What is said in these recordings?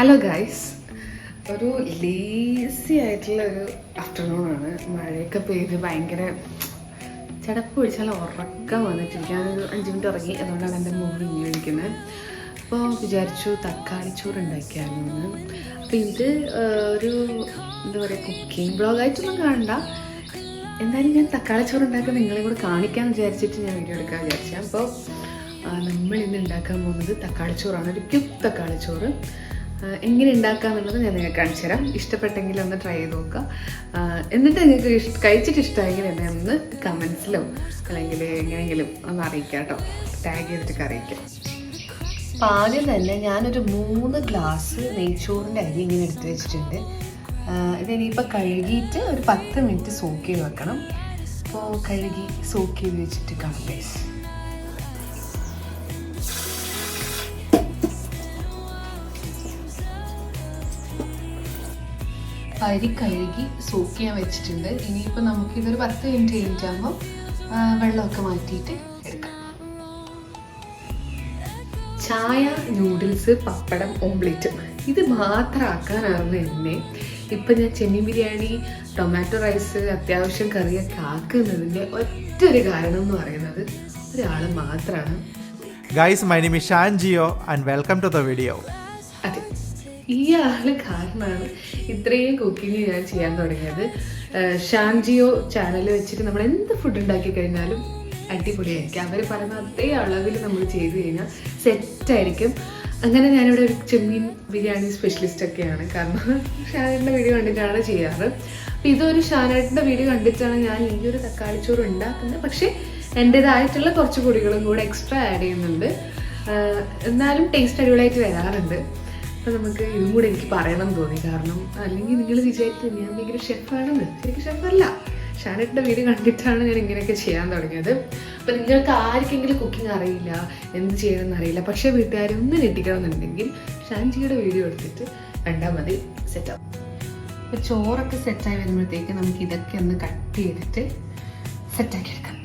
Hello guys ഒരു lazy ആയിട്ടുള്ള ഒരു ആഫ്റ്റർനൂൺ ആണ്. മഴയൊക്കെ പെയ്ത് ഭയങ്കര ചടപ്പ് പിടിച്ചാൽ ഉറക്കം വന്നിട്ടില്ല ഞാനൊരു അഞ്ച് മിനിറ്റ് ഉറങ്ങി അതുകൊണ്ടാണ് എന്റെ മൂഡ് ഇങ്ങനെ അപ്പോൾ വിചാരിച്ചു തക്കാളി ചോറ് ഉണ്ടാക്കിയാലോ എന്ന്. അപ്പോൾ ഇത് ഒരു എന്താ പറയുക കുക്കിംഗ് ബ്ലോഗായിട്ടൊന്നും കാണണ്ട. എന്തായാലും ഞാൻ തക്കാളി ചോറ് ഉണ്ടാക്കാൻ നിങ്ങളെ കൂടെ കാണിക്കാൻ വിചാരിച്ചിട്ട് ഞാൻ വീഡിയോ എടുക്കാൻ വിചാരിച്ചത് അപ്പോൾ നമ്മൾ ഇന്ന് ഉണ്ടാക്കാൻ പോകുന്നത് തക്കാളി ചോറാണ്. ഒരു ക്യുക്ക് തക്കാളി ചോറ്. എങ്ങനെ ഉണ്ടാക്കാന്നുള്ളത് ഞാൻ നിങ്ങൾക്ക് കാണിച്ചു തരാം. ഇഷ്ടപ്പെട്ടെങ്കിൽ ഒന്ന് ട്രൈ ചെയ്ത് നോക്കുക. എന്നിട്ട് നിങ്ങൾക്ക് കഴിച്ചിട്ട് ഇഷ്ടമായെങ്കിൽ എന്നെ ഒന്ന് കമൻസിലോ അല്ലെങ്കിൽ എങ്ങനെയെങ്കിലും ഒന്ന് അറിയിക്കാം കേട്ടോ. ടാഗ് ചെയ്തിട്ട് അറിയിക്കാം അപ്പം ആദ്യം തന്നെ ഞാനൊരു മൂന്ന് ഗ്ലാസ് നെയ്ച്ചോറിന്റെ അരി ഇങ്ങനെ എടുത്ത് വെച്ചിട്ടുണ്ട്. ഇതിനിപ്പോൾ കഴുകിയിട്ട് ഒരു പത്ത് മിനിറ്റ് സോക്ക് ചെയ്ത് വെക്കണം. അപ്പോൾ കഴുകി സോക്ക് ചെയ്ത് വെച്ചിട്ട് കാണാം അരി കഴുകി സോക്ക് ചെയ്യാൻ വെച്ചിട്ടുണ്ട്. ഇനിയിപ്പോൾ നമുക്കിതൊരു പത്ത് മിനിറ്റ് കഴിഞ്ഞിട്ടാകുമ്പോൾ വെള്ളമൊക്കെ മാറ്റിയിട്ട് എടുക്കാം. ചായ നൂഡിൽസ് പപ്പടം ഓംലെറ്റും ഇത് മാത്രം ആക്കാനായിരുന്നു എന്നെ. ഇപ്പം ഞാൻ ചെമ്മീൻ ബിരിയാണി ടൊമാറ്റോ റൈസ് അത്യാവശ്യം കറിയൊക്കെ ആക്കുന്നതിന്റെ ഒറ്റ ഒരു കാരണം എന്ന് പറയുന്നത് ഒരാൾ മാത്രമാണ് guys my name is and welcome to the video. ഈ ആൾ കാരണമാണ് ഇത്രയും കുക്കിംഗ് ഞാൻ ചെയ്യാൻ തുടങ്ങിയത്. ഷാൻജിയോ ചാനൽ വെച്ചിട്ട് നമ്മൾ എന്ത് ഫുഡ് ഉണ്ടാക്കി കഴിഞ്ഞാലും അടിപൊളിയായിരിക്കും. അവർ പറയുന്ന അതേ അളവിൽ നമ്മൾ ചെയ്ത് കഴിഞ്ഞാൽ സെറ്റായിരിക്കും അങ്ങനെ ഞാനിവിടെ ഒരു ചെമ്മീൻ ബിരിയാണി സ്പെഷ്യലിസ്റ്റ് ഒക്കെയാണ്. കാരണം ഷാനേട്ടിന്റെ വീഡിയോ കണ്ടിട്ടാണ് ചെയ്യാറ്. അപ്പം ഇതൊരു ഷാനേട്ടിന്റെ വീഡിയോ കണ്ടിട്ടാണ് ഞാൻ ഈ ഒരു തക്കാളിച്ചോറ് ഉണ്ടാക്കുന്നത്. പക്ഷേ എന്റെതായിട്ടുള്ള കുറച്ച് പൊടികളും കൂടെ എക്സ്ട്രാ ആഡ് ചെയ്യുന്നുണ്ട്. എന്നാലും ടേസ്റ്റ് അടിപൊളിയായിട്ട് വരാറുണ്ട്. അപ്പം നമുക്ക് ഇതും കൂടെ എനിക്ക് പറയണം തോന്നി. കാരണം അല്ലെങ്കിൽ നിങ്ങൾ വിചാരിക്കും ഞാൻ ഭയങ്കര ഷെഫാണെന്ന്. ശരിക്കും ഷെഫല്ല. ഷാനറ്റിന്റെ വീട് കണ്ടിട്ടാണ് ഞാൻ ഇങ്ങനെയൊക്കെ ചെയ്യാൻ തുടങ്ങിയത്. അപ്പം നിങ്ങൾക്ക് ആർക്കെങ്കിലും കുക്കിംഗ് അറിയില്ല എന്ത് ചെയ്യണമെന്ന് അറിയില്ല പക്ഷേ വീട്ടുകാരെ ഒന്ന് ഞെട്ടിക്കണമെന്നുണ്ടെങ്കിൽ ഷാൻജിയുടെ വീഡിയോ എടുത്തിട്ട് കണ്ടാൽ മതി. സെറ്റാവും അപ്പോൾ ചോറൊക്കെ സെറ്റായി വരുമ്പോഴത്തേക്ക് നമുക്ക് ഇതൊക്കെ ഒന്ന് കട്ട് ചെയ്തിട്ട് സെറ്റാക്കി എടുക്കാം.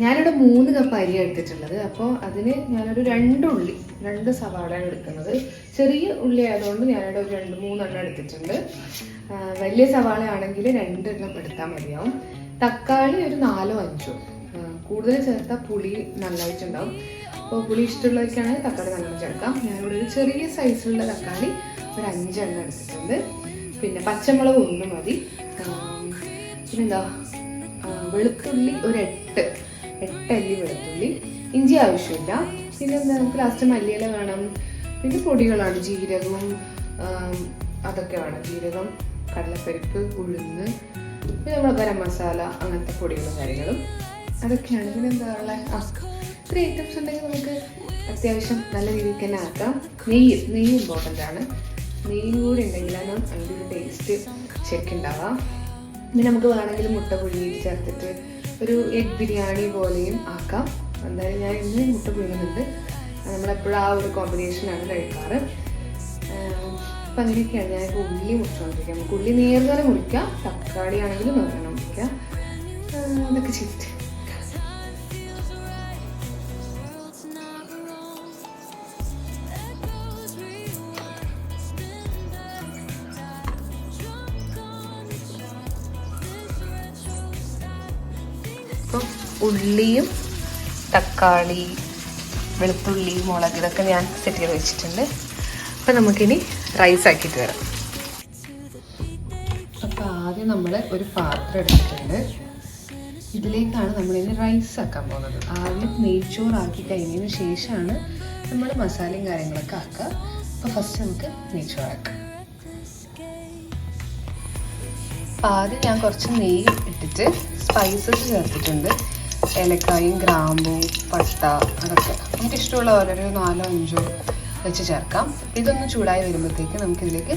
ഞാനിവിടെ മൂന്ന് കപ്പ് അരി എടുത്തിട്ടുള്ളത്. അപ്പോൾ അതിന് ഞാനൊരു രണ്ട് ഉള്ളി രണ്ട് സവാളയാണ് എടുക്കുന്നത്. ചെറിയ ഉള്ളി ആയതുകൊണ്ട് ഞാനിവിടെ ഒരു രണ്ട് മൂന്നെണ്ണം എടുത്തിട്ടുണ്ട്. വലിയ സവാള ആണെങ്കിൽ രണ്ടെണ്ണം എടുത്താൽ മതിയാവും. തക്കാളി ഒരു നാലോ അഞ്ചോ. കൂടുതൽ ചേർത്താൽ പുളി നന്നായിട്ടുണ്ടാവും. അപ്പോൾ പുളി ഇഷ്ടമുള്ളവർക്കാണെങ്കിൽ തക്കാളി നല്ലോണം ചേർക്കാം. ഞാനിവിടെ ഒരു ചെറിയ സൈസിലുള്ള തക്കാളി ഒരു അഞ്ചെണ്ണം എടുത്തിട്ടുണ്ട്. പിന്നെ പച്ചമുളക് ഒന്ന് മതി. പിന്നെന്താ? വെളുത്തുള്ളി ഒരു എട്ട്. എട്ടല്ലി വെളുത്തുള്ളി. ഇഞ്ചി ആവശ്യമില്ല. പിന്നെ എന്താ നമുക്ക് ലാസ്റ്റ് മല്ലിയില വേണം. പിന്നെ പൊടികളാണ് ജീരകവും അതൊക്കെ വേണം ജീരകം കടലപ്പരിപ്പ് ഉഴുന്ന് പിന്നെ നമ്മുടെ ഗരം മസാല അങ്ങനത്തെ പൊടികളും കാര്യങ്ങളും. അതൊക്കെയാണ്. പിന്നെ എന്താ ഉള്ളത് ആ ഇത്ര ഐറ്റംസ് ഉണ്ടെങ്കിൽ നമുക്ക് അത്യാവശ്യം നല്ല രീതിക്ക് തന്നെ ആക്കാം. നെയ്യ് നെയ്യ് ഇമ്പോർട്ടന്റ് ആണ്. നെയ്യും കൂടി ഉണ്ടെങ്കിലാണ് അതിന്റെ ഒരു ടേസ്റ്റ് ശരിക്കുണ്ടാവാം പിന്നെ നമുക്ക് വേണമെങ്കിൽ മുട്ട പുഴിയിൽ ചേർത്തിട്ട് ഒരു എഗ് ബിരിയാണി പോലെയും ആക്കാം. എന്തായാലും ഞാൻ ഇന്ന് മുട്ട പുഴുങ്ങുന്നുണ്ട് നമ്മളെപ്പോഴും ആ ഒരു കോമ്പിനേഷനാണ് കഴിക്കാറ്. അപ്പം അങ്ങനെയൊക്കെയാണ് ഞാൻ ഇപ്പോൾ ഉള്ളി മുറിച്ചുകൊണ്ടിരിക്കുക നമുക്ക് ഉള്ളി നേർന്നേരെ മുറിക്കാം. തക്കാളി ആണെങ്കിലും നേർന്നെ മുറിക്കാം അതൊക്കെ ചെയ്തിട്ട് ഉള്ളിയും തക്കാളി വെളുത്തുള്ളി മുളക് ഇതൊക്കെ ഞാൻ സെറ്റ് ചെയ്ത് വെച്ചിട്ടുണ്ട്. അപ്പം നമുക്കിനി റൈസ് ആക്കിയിട്ട് വരാം. അപ്പോൾ ആദ്യം നമ്മൾ ഒരു പാത്രം എടുത്തിട്ടുണ്ട്. ഇതിലേക്കാണ് നമ്മളിനി റൈസ് ആക്കാൻ പോകുന്നത്. ആദ്യം നെയ്ച്ചോറാക്കി കഴിഞ്ഞതിന് ശേഷമാണ് നമ്മൾ മസാലയും കാര്യങ്ങളൊക്കെ ആക്കുക. അപ്പോൾ ഫസ്റ്റ് നമുക്ക് നെയ്ച്ചോറാക്കാം. അപ്പോൾ ആദ്യം ഞാൻ കുറച്ച് നെയ്യ് ഇട്ടിട്ട് സ്പൈസസ് ചേർത്തിട്ടുണ്ട്. ഏലക്കായും ഗ്രാമ്പും പട്ട അതൊക്കെ. നമുക്ക് ഇഷ്ടമുള്ള ഓരോരോ നാലോ അഞ്ചോ വെച്ച് ചേർക്കാം. ഇതൊന്ന് ചൂടായി വരുമ്പോഴത്തേക്ക് നമുക്കിതിലേക്ക്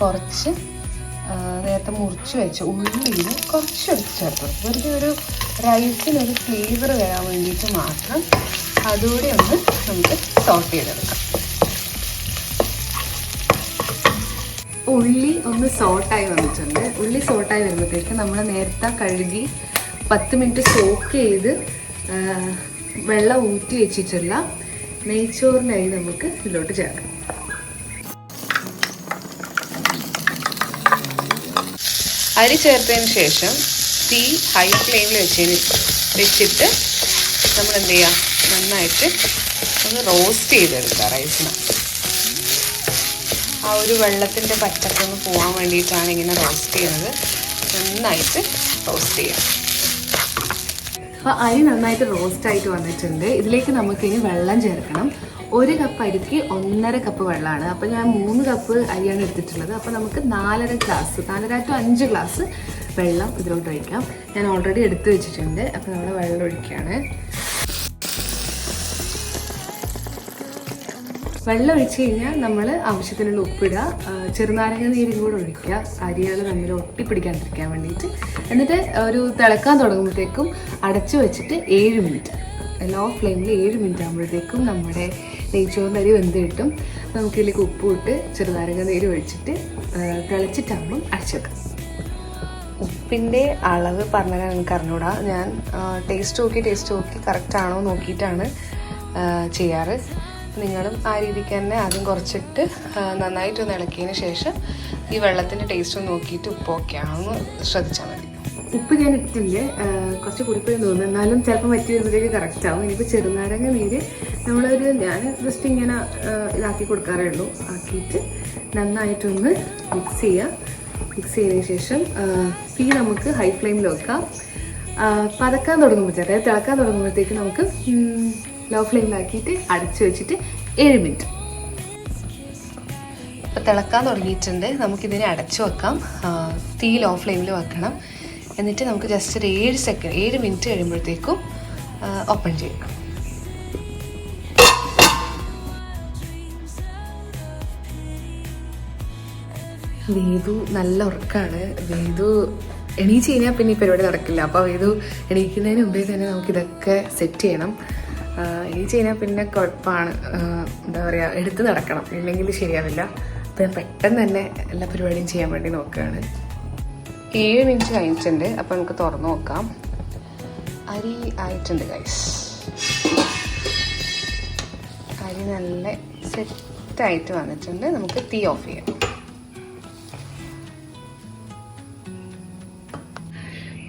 കുറച്ച് നേരത്തെ മുറിച്ച് വെച്ച ഉള്ളിയിൽ കുറച്ചെടുത്ത് ചേർക്കണം വെറുതെ ഒരു റൈസിനൊരു ഫ്ലേവർ വരാൻ വേണ്ടിയിട്ട് മാത്രം അതുകൂടി ഒന്ന് നമുക്ക് സോട്ട് ചെയ്തെടുക്കാം. ഉള്ളി ഒന്ന് സോട്ടായി വന്നിട്ടുണ്ട്. ഉള്ളി സോട്ടായി വരുമ്പോഴത്തേക്ക് നമ്മൾ നേരത്തെ കഴുകി പത്ത് മിനിറ്റ് സോക്ക് ചെയ്ത് വെള്ളം ഊറ്റി വെച്ചിട്ടുള്ള നെയ്ച്ചോറിനായി നമുക്ക് ഇതിലോട്ട് ചേർക്കാം. അരി ചേർത്തതിന് ശേഷം തീ ഹൈ ഫ്ലെയിമിൽ വെച്ചതിന് വെച്ചിട്ട് നമ്മൾ എന്ത് ചെയ്യുക നന്നായിട്ട് ഒന്ന് റോസ്റ്റ് ചെയ്തെടുക്കുക റൈസിന് ആ ഒരു വെള്ളത്തിന്റെ പച്ചക്കൊന്ന് പോകാൻ വേണ്ടിയിട്ടാണ് ഇങ്ങനെ റോസ്റ്റ് ചെയ്യുന്നത്. നന്നായിട്ട് റോസ്റ്റ് ചെയ്യാം. അപ്പോൾ അരി നന്നായിട്ട് റോസ്റ്റ് ആയിട്ട് വന്നിട്ടുണ്ട്. ഇതിലേക്ക് നമുക്ക് ഇനി വെള്ളം ചേർക്കണം. ഒരു കപ്പ് അരിക്ക് ഒന്നര കപ്പ് വെള്ളമാണ്. അപ്പോൾ ഞാൻ മൂന്ന് കപ്പ് അരിയാണ് എടുത്തിട്ടുള്ളത്. അപ്പോൾ നമുക്ക് നാലര ഗ്ലാസ് നാലര ടു അഞ്ച് ഗ്ലാസ് വെള്ളം ഇതിലോട്ട് ഒഴിക്കാം. ഞാൻ ഓൾറെഡി എടുത്തു വെച്ചിട്ടുണ്ട്. അപ്പോൾ നമ്മൾ വെള്ളം ഒഴിക്കുകയാണ് വെള്ളം ഒഴിച്ച് കഴിഞ്ഞാൽ നമ്മൾ ആവശ്യത്തിനുള്ള ഉപ്പിടുക. ചെറുനാരങ്ങ നീരും കൂടെ ഒഴിക്കുക. അരികൾ തമ്മിൽ ഒട്ടിപ്പിടിക്കാണ്ടിരിക്കാൻ വേണ്ടിയിട്ട് എന്നിട്ട് ഒരു തിളക്കാൻ തുടങ്ങുമ്പോഴത്തേക്കും അടച്ചു വെച്ചിട്ട് ഏഴ് മിനിറ്റ്. ലോ ഫ്ലെയിമിൽ ഏഴ് മിനിറ്റ് ആകുമ്പോഴത്തേക്കും നമ്മുടെ നെയ്ച്ചോറിന്റെ അരി വെന്ത് കിട്ടും. നമുക്കിതിലേക്ക് ഉപ്പ് ഇട്ട് ചെറുനാരങ്ങ നീര് ഒഴിച്ചിട്ട് തിളച്ചിട്ടാകുമ്പം അടച്ചു വെക്കാം. ഉപ്പിന്റെ അളവ് പറഞ്ഞാൽ എനിക്ക് അറിഞ്ഞൂടാ. ഞാൻ ടേസ്റ്റ് നോക്കി ടേസ്റ്റ് നോക്കി കറക്റ്റാണോ നോക്കിയിട്ടാണ് ചെയ്യാറ്. നിങ്ങളും ആ രീതിക്ക് തന്നെ ആദ്യം കുറച്ചിട്ട് നന്നായിട്ടൊന്ന് ഇളക്കിയതിന് ശേഷം ഈ വെള്ളത്തിന്റെ ടേസ്റ്റ് നോക്കിയിട്ട് ഉപ്പ് ഓക്കെ ആണോ എന്ന് ശ്രദ്ധിച്ചാൽ മതി. ഉപ്പ് ഞാൻ ഇട്ടില്ല കുറച്ച് കൂടിപ്പോയി തോന്നുന്നു. എന്നാലും ചിലപ്പോൾ മറ്റു വരുമ്പോഴേക്ക് കറക്റ്റ് ആവും. ഇനിയിപ്പോൾ ചെറുനാരങ്ങ നീര് നമ്മളൊരു ഞാൻ ജസ്റ്റ് ഇങ്ങനെ ഇതാക്കി കൊടുക്കാറേ ഉള്ളൂ. ആക്കിയിട്ട് നന്നായിട്ടൊന്ന് മിക്സ് ചെയ്യുക മിക്സ് ചെയ്തതിന് ശേഷം തീ നമുക്ക് ഹൈ ഫ്ലെയിമിൽ വെക്കാം. പതക്കാൻ തുടങ്ങുമ്പോൾ അതായത് തിളക്കാൻ തുടങ്ങുമ്പോഴത്തേക്ക് നമുക്ക് ലോ ഫ്ലെയിമിലാക്കിയിട്ട് അടച്ചു വെച്ചിട്ട് ഏഴ് മിനിറ്റ്. ഇപ്പോൾ തിളക്കാൻ തുടങ്ങിയിട്ടുണ്ട്. നമുക്കിതിനെ അടച്ചു വെക്കാം. തീ ലോ ഫ്ലെയിമിൽ വെക്കണം. എന്നിട്ട് നമുക്ക് ജസ്റ്റ് ഒരു ഏഴ് സെക്കൻഡ് ഏഴ് മിനിറ്റ് കഴിയുമ്പോഴത്തേക്കും ഓപ്പൺ ചെയ്യാം. വേദു നല്ല ഉറക്കാണ്. വേദു എണീച്ച് കഴിഞ്ഞാൽ പിന്നെ ഈ പരിപാടി നടക്കില്ല. അപ്പോൾ വേദു എണീക്കുന്നതിന് മുമ്പേ തന്നെ നമുക്കിതൊക്കെ സെറ്റ് ചെയ്യണം. എണീച്ച് കഴിഞ്ഞാൽ പിന്നെ കുഴപ്പമാണ് എന്താ പറയുക എടുത്ത് നടക്കണം. ഇല്ലെങ്കിൽ ശരിയാവില്ല. അപ്പോൾ ഞാൻ പെട്ടെന്ന് തന്നെ എല്ലാ പരിപാടിയും ചെയ്യാൻ വേണ്ടി നോക്കുകയാണ്. ഏഴ് മിനിറ്റ് കഴിഞ്ഞിട്ടുണ്ട്. അപ്പോൾ നമുക്ക് തുറന്ന് നോക്കാം. അരി ആയിട്ടുണ്ട് ഗൈസ് അരി നല്ല സെറ്റായിട്ട് വന്നിട്ടുണ്ട്. നമുക്ക് തീ ഓഫ് ചെയ്യാം.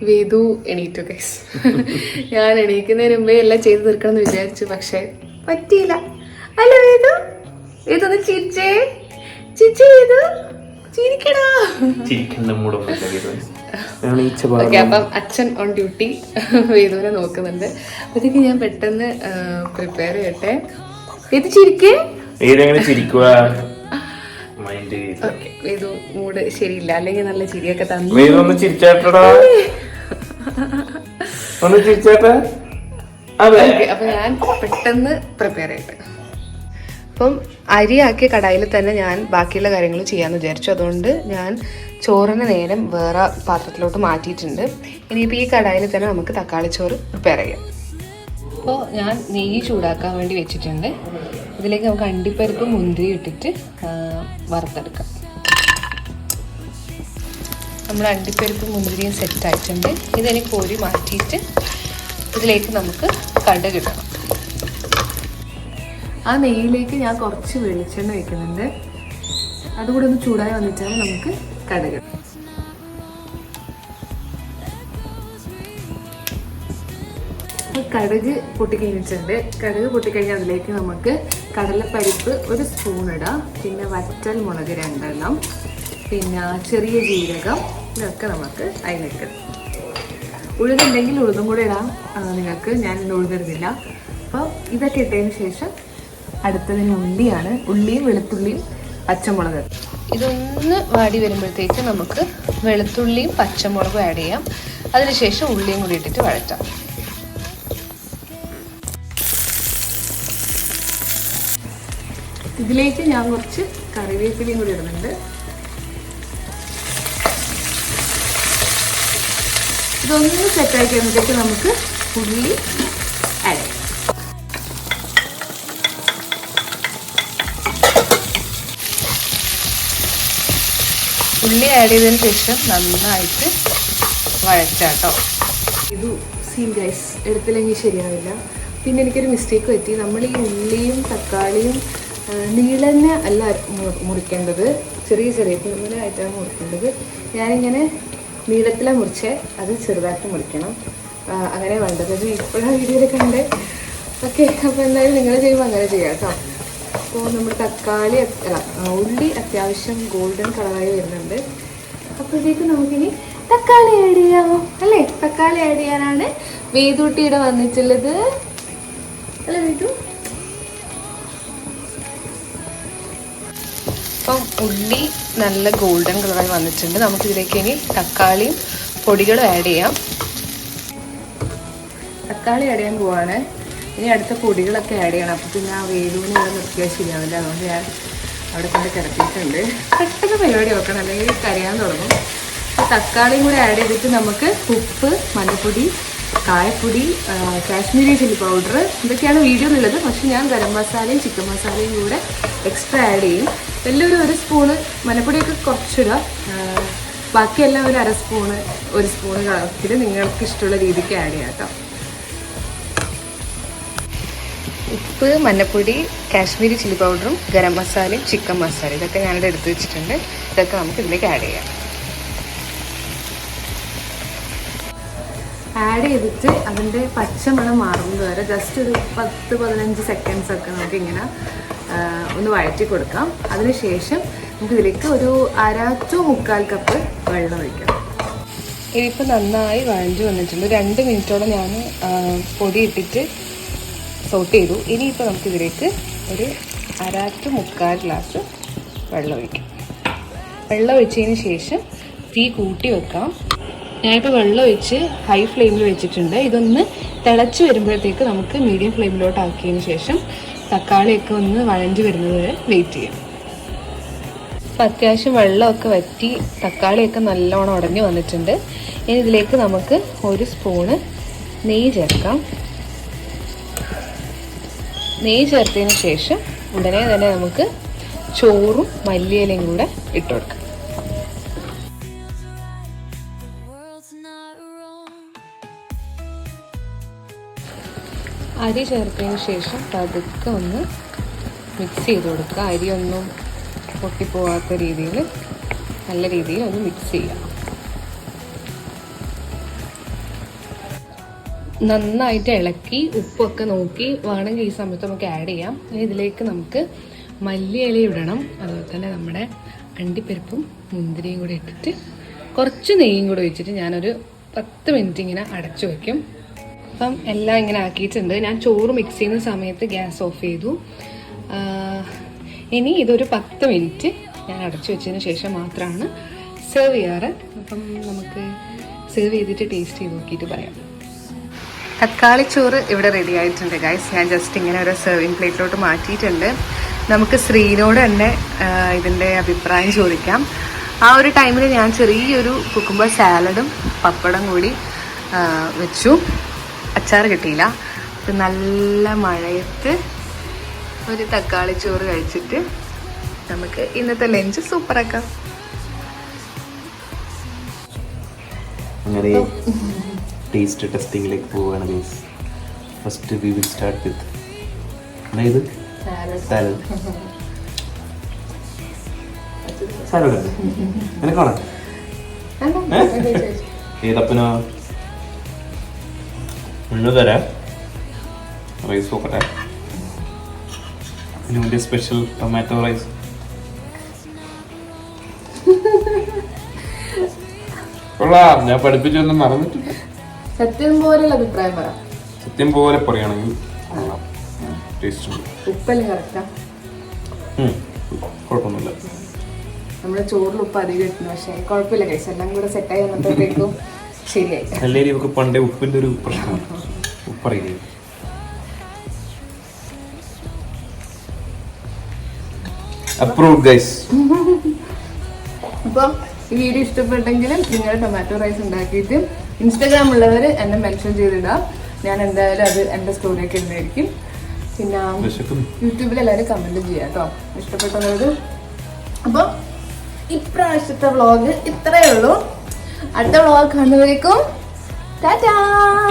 വേദു എണീറ്റു ഗൈസ് ഞാൻ എണീക്കുന്നതിന് മുമ്പേ എല്ലാം ചെയ്തു തീർക്കണം എന്ന് വിചാരിച്ചു പക്ഷേ പറ്റിയില്ല. അല്ല വേദു ഒന്ന് ചിരിച്ചേ. ചിരിച്ചേ വേദു? അപ്പം അച്ഛൻ ഓൺ ഡ്യൂട്ടി വേദുവിനെ നോക്കുന്നുണ്ട്. അപ്പോഴത്തേക്ക് ഞാൻ പെട്ടെന്ന് പ്രിപ്പയർ ചെയ്യട്ടെ. ഇത് ചിരിക്കേ. ഏതെങ്ങനെ ചിരിക്കുക വേദു മൂഡ് ശരിയില്ല. അല്ലെങ്കിൽ നല്ല ചിരിയൊക്കെ തന്നു. വേറെ ഒന്ന് ചിരിച്ചാട്ടടാ. ഒന്ന് ചിരിച്ചാട്ടെ. അപ്പൊ ഞാൻ പെട്ടെന്ന് പ്രിപ്പയർ ചെയ്യട്ടെ. അപ്പം അരിയാക്കിയ കടായിൽ തന്നെ ഞാൻ ബാക്കിയുള്ള കാര്യങ്ങൾ ചെയ്യാമെന്ന് വിചാരിച്ചു. അതുകൊണ്ട് ഞാൻ ചോറിന് നേരം വേറെ പാത്രത്തിലോട്ട് മാറ്റിയിട്ടുണ്ട്. ഇനിയിപ്പോൾ ഈ കടായിൽ തന്നെ നമുക്ക് തക്കാളി ചോറ് പ്രിപ്പയർ ചെയ്യാം. അപ്പോൾ ഞാൻ നെയ്യ് ചൂടാക്കാൻ വേണ്ടി വെച്ചിട്ടുണ്ട്. ഇതിലേക്ക് നമുക്ക് അണ്ടിപ്പരിപ്പ് മുന്തിരി ഇട്ടിട്ട് വറുത്തെടുക്കാം. നമ്മുടെ അണ്ടിപ്പരിപ്പ് മുന്തിരിയും സെറ്റ് ആയിട്ടുണ്ട്. ഇതെനിക്ക് കോരി മാറ്റിയിട്ട് ഇതിലേക്ക് നമുക്ക് കടുക് ഇടണം. ആ നെയ്യിലേക്ക് ഞാൻ കുറച്ച് വെളിച്ചെണ്ണ വെക്കുന്നുണ്ട് അതുകൂടെ ഒന്ന് ചൂടായി വന്നിട്ടാണ് നമുക്ക് കടുക്. കടുക് പൊട്ടിക്കഴിഞ്ഞിട്ടുണ്ട്. കടുക് പൊട്ടിക്കഴിഞ്ഞാൽ അതിലേക്ക് നമുക്ക് കടലപ്പരിപ്പ് ഒരു സ്പൂൺ ഇടാം. പിന്നെ വറ്റൽ മുളക് രണ്ടെണ്ണം. പിന്നെ ചെറിയ ജീരകം ഇതൊക്കെ നമുക്ക് അതിലേക്ക് ഉഴുതുണ്ടെങ്കിൽ ഉഴുതും കൂടെ ഇടാം. നിങ്ങൾക്ക് ഞാൻ ഉഴുതിരുന്നില്ല അപ്പോൾ ഇതൊക്കെ ഇട്ടതിന് ശേഷം അടുത്തതിന് ഉള്ളിയാണ് ഉള്ളിയും വെളുത്തുള്ളിയും പച്ചമുളക്. ഇതൊന്ന് വാടി വരുമ്പോഴത്തേക്ക് നമുക്ക് വെളുത്തുള്ളിയും പച്ചമുളകും ആഡ് ചെയ്യാം. അതിനുശേഷം ഉള്ളിയും കൂടി ഇട്ടിട്ട് വഴറ്റാം. ഇതിലേക്ക് ഞാൻ കുറച്ച് കറിവേപ്പിലയും കൂടി ഇടുന്നുണ്ട്. ഇതൊന്ന് ആയി കഴിയുമ്പോഴത്തേക്ക് നമുക്ക് ഉള്ളി ആഡ് ഉള്ളി ആഡ് ചെയ്തതിന് ശേഷം നന്നായിട്ട് വഴച്ചാട്ടോ ഇത് സീൻ ഗൈസ് എടുത്തില്ലെങ്കിൽ ശരിയാവില്ല. പിന്നെ എനിക്കൊരു മിസ്റ്റേക്ക് പറ്റി. നമ്മൾ ഈ ഉള്ളിയും തക്കാളിയും നീളന്നെ അല്ല മുറിക്കേണ്ടത്. ചെറിയ ചെറിയ കുഞ്ഞുങ്ങളായിട്ടാണ് മുറിക്കേണ്ടത്. ഞാനിങ്ങനെ നീളത്തിലാണ് മുറിച്ച് അത് ചെറുതായിട്ട് മുറിക്കണം. അങ്ങനെ വേണ്ടത്. ഇപ്പോഴാണ് വീഡിയോയിൽ കണ്ടേ. ഓക്കെ അപ്പോൾ എന്തായാലും നിങ്ങൾ ചെയ്യുമ്പോൾ അങ്ങനെ ചെയ്യാം കേട്ടോ. അപ്പോൾ നമ്മൾ തക്കാളി അല്ല ഉള്ളി അത്യാവശ്യം ഗോൾഡൻ കളറായി വരുന്നുണ്ട്. അപ്പോഴത്തേക്ക് നമുക്കിനി തക്കാളി ആഡ് ചെയ്യാമോ അല്ലേ? തക്കാളി ആഡ് ചെയ്യാനാണ് വേദൂട്ടിയുടെ വന്നിട്ടുള്ളത്. അല്ലേ വേദു? അപ്പം ഉള്ളി നല്ല ഗോൾഡൻ കളറായി വന്നിട്ടുണ്ട്. നമുക്കിതിലേക്ക് ഇനി തക്കാളിയും പൊടികളും ആഡ് ചെയ്യാം. തക്കാളി ആഡ് ചെയ്യാൻ പോവാണ്. ഇനി അടുത്ത പൊടികളൊക്കെ ആഡ് ചെയ്യണം. അപ്പോൾ പിന്നെ ആ വേലൂന്ന് ഇവിടെ നിർത്തിയാൽ ശരിയാവില്ല. അതുകൊണ്ട് ഞാൻ അവിടെ കൊണ്ട് കിടത്തിയിട്ടുണ്ട്. പെട്ടെന്ന് പരിപാടി വെക്കണം. അല്ലെങ്കിൽ കരയാൻ തുടങ്ങും. അപ്പോൾ തക്കാളിയും കൂടി ആഡ് ചെയ്തിട്ട് നമുക്ക് ഉപ്പ് മഞ്ഞൾപ്പൊടി കായപ്പൊടി കാശ്മീരി ചില്ലി പൗഡർ ഇതൊക്കെയാണ് വീഡിയോയിലുള്ളത് പക്ഷെ ഞാൻ ഗരം മസാലയും ചിക്കൻ മസാലയും കൂടെ എക്സ്ട്രാ ആഡ് ചെയ്യും. എല്ലാവരും ഒരു സ്പൂണ് മഞ്ഞപ്പൊടിയൊക്കെ കുറച്ചിടുക. ബാക്കിയെല്ലാം ഒരു അര സ്പൂണ് ഒരു സ്പൂണ് കളത്തിൽ നിങ്ങൾക്ക് ഇഷ്ടമുള്ള രീതിക്ക് ആഡ് ചെയ്യാം കേട്ടോ. ഉപ്പ് മഞ്ഞപ്പൊടി കാശ്മീരി ചില്ലി പൗഡറും ഗരം മസാലയും ചിക്കൻ മസാല. ഇതൊക്കെ ഞാനിവിടെ എടുത്ത് വെച്ചിട്ടുണ്ട്. ഇതൊക്കെ നമുക്ക് ഇതിലേക്ക് ആഡ് ചെയ്യാം. ആഡ് ചെയ്തിട്ട് അതിന്റെ പച്ചമണം മാറുന്നത് വരെ ജസ്റ്റ് ഒരു പത്ത് പതിനഞ്ച് സെക്കൻഡ്സ് ഒക്കെ നമുക്ക് ഇങ്ങനെ ഒന്ന് വഴറ്റി കൊടുക്കാം. അതിനുശേഷം നമുക്ക് ഇതിലേക്ക് ഒരു അര ടു മുക്കാൽ കപ്പ് വെള്ളം ഒഴിക്കാം. ഇതിപ്പോൾ നന്നായി വഴഞ്ഞു വന്നിട്ടുണ്ട്. രണ്ട് മിനിറ്റോളം ഞാൻ പൊടി ഇട്ടിട്ട് സോട്ട് ചെയ്തു. ഇനിയിപ്പോൾ നമുക്ക് ഇതിലേക്ക് ഒരു അര ടു മുക്കാൽ ഗ്ലാസ് വെള്ളം ഒഴിക്കാം. വെള്ളം ഒഴിച്ചതിന് ശേഷം തീ കൂട്ടി വെക്കാം. ഞാനിപ്പോൾ വെള്ളം ഒഴിച്ച് ഹൈ ഫ്ലെയിമിൽ വെച്ചിട്ടുണ്ട്. ഇതൊന്ന് തിളച്ച് വരുമ്പോഴത്തേക്ക് നമുക്ക് മീഡിയം ഫ്ലെയിമിലോട്ട് ആക്കിയതിന് ശേഷം തക്കാളിയൊക്കെ ഒന്ന് വഴഞ്ഞു വരുന്നത് വരെ വെയിറ്റ് ചെയ്യാം. അപ്പം അത്യാവശ്യം വെള്ളമൊക്കെ വറ്റി തക്കാളിയൊക്കെ നല്ലോണം ഉടഞ്ഞു വന്നിട്ടുണ്ട്. ഇനി ഇതിലേക്ക് നമുക്ക് ഒരു സ്പൂണ് നെയ്യ് ചേർക്കാം. നെയ്യ് ചേർത്തതിന് ശേഷം ഉടനെ തന്നെ നമുക്ക് ചോറും മല്ലിയിലയും കൂടെ ഇട്ട് കൊടുക്കാം. അരി ചേർത്തതിന് ശേഷം പതുക്കെ ഒന്ന് മിക്സ് ചെയ്ത് കൊടുക്കുക. അരിയൊന്നും പൊട്ടിപ്പോവാത്ത രീതിയിൽ നല്ല രീതിയിൽ ഒന്ന് മിക്സ് ചെയ്യാം നന്നായിട്ട് ഇളക്കി ഉപ്പൊക്കെ നോക്കി വേണമെങ്കിൽ ഈ സമയത്ത് നമുക്ക് ആഡ് ചെയ്യാം. ഇനി ഇതിലേക്ക് നമുക്ക് മല്ലിയില ഇടണം. അതുപോലെ തന്നെ നമ്മുടെ അണ്ടിപ്പരിപ്പും മുന്തിരിയും കൂടി ഇട്ടിട്ട് കുറച്ച് നെയ്യും കൂടി ഒഴിച്ചിട്ട് ഞാനൊരു പത്ത് മിനിറ്റ് ഇങ്ങനെ അടച്ചു വയ്ക്കും അപ്പം എല്ലാം ഇങ്ങനെ ആക്കിയിട്ടുണ്ട്. ഞാൻ ചോറ് മിക്സ് ചെയ്യുന്ന സമയത്ത് ഗ്യാസ് ഓഫ് ചെയ്തു. ഇനി ഇതൊരു പത്ത് മിനിറ്റ് ഞാൻ അടച്ചു വെച്ചതിന് ശേഷം മാത്രമാണ് സെർവ് ചെയ്യാറ്. അപ്പം നമുക്ക് സെർവ് ചെയ്തിട്ട് ടേസ്റ്റ് ചെയ്ത് നോക്കിയിട്ട് പറയാം. തക്കാളി ചോറ് ഇവിടെ റെഡി ആയിട്ടുണ്ട് ഗൈസ് ഞാൻ ജസ്റ്റ് ഇങ്ങനെ ഒരു സെർവിങ് പ്ലേറ്റിലോട്ട് മാറ്റിയിട്ടുണ്ട്. നമുക്ക് ശ്രീനോട് തന്നെ ഇതിന്റെ അഭിപ്രായം ചോദിക്കാം. ആ ഒരു ടൈമിൽ ഞാൻ ചെറിയൊരു കുക്കുമ്പ സാലഡും പപ്പടം കൂടി വെച്ചു. അച്ചാർ കിട്ടിയില്ല. നല്ല മഴയത്ത് ഒരു തക്കാളി ചോറ് കഴിച്ചിട്ട് നമുക്ക് ഇന്നത്തെ ലഞ്ച് സൂപ്പറാക്കാം അങ്ങനെ ടേസ്റ്റ് ടെസ്റ്റിംഗിലേക്ക് പോവുകയാണ് guys first we will start with അതായത് സാലഡ് സാലഡ് അല്ലേ? നിനക്കാണോ? ഏതപ്പനോ തരാം. റൈസ് നോക്കട്ടെ. ഇതിനുവേണ്ടി സ്പെഷ്യൽ ടൊമാറ്റോ റൈസ് കൊള്ളാം ഞാൻ പഠിപ്പിച്ചൊന്നും മറന്നിട്ടില്ല. സത്യം പോലെയുള്ള അഭിപ്രായം പറ. സത്യം പോലെ പറയുകയാണെങ്കിൽ ടേസ്റ്റ് ഉണ്ട്. ഉപ്പല്ലേ കറക്റ്റാ ഉം. കുഴപ്പമൊന്നുമില്ല. നമ്മുടെ ചോറിൽ ഉപ്പ് അധികം ഇട്ടുന്നു പക്ഷേ കുഴപ്പമില്ല കഴിച്ചു എല്ലാം കൂടെ സെറ്റായി വന്നപ്പോഴത്തേക്കും ശരിയായി. അല്ലെങ്കിൽ ഇവക്ക് പണ്ടേ ഉപ്പിന്റെ ഒരു പ്രശ്നമാണ്. ഉപ്പറിയില്ലേ അപ്രൂവ് ഗൈസ് അപ്പോൾ ഈ വീഡിയോ ഇഷ്ടപ്പെട്ടെങ്കിൽ നിങ്ങൾ ടൊമാറ്റോ റൈസ് ഉണ്ടാക്കിയിട്ട് ഇൻസ്റ്റാഗ്രാം ഉള്ളവർ എന്നെ മെൻഷൻ ചെയ്തിടാം. ഞാൻ എന്തായാലും അത് എന്റെ സ്റ്റോറിയൊക്കെ ഇടുന്നതായിരിക്കും. പിന്നെ യൂട്യൂബിൽ എല്ലാവരും കമന്റ് ചെയ്യാം കേട്ടോ ഇഷ്ടപ്പെട്ടവർ അപ്പോൾ ഇപ്രാവശ്യത്തെ വ്ളോഗ് ഇത്രയേ ഉള്ളൂ. അടുത്ത വ്ളോഗ് കാണുന്നവരേക്കും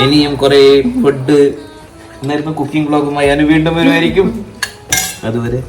ഇനിയും കുറെ ഫുഡ് എന്നായിരുന്നു കുക്കിംഗ് ബ്ലോഗുമായി ഞാൻ വീണ്ടും വരുമായിരിക്കും. അതുവരെ.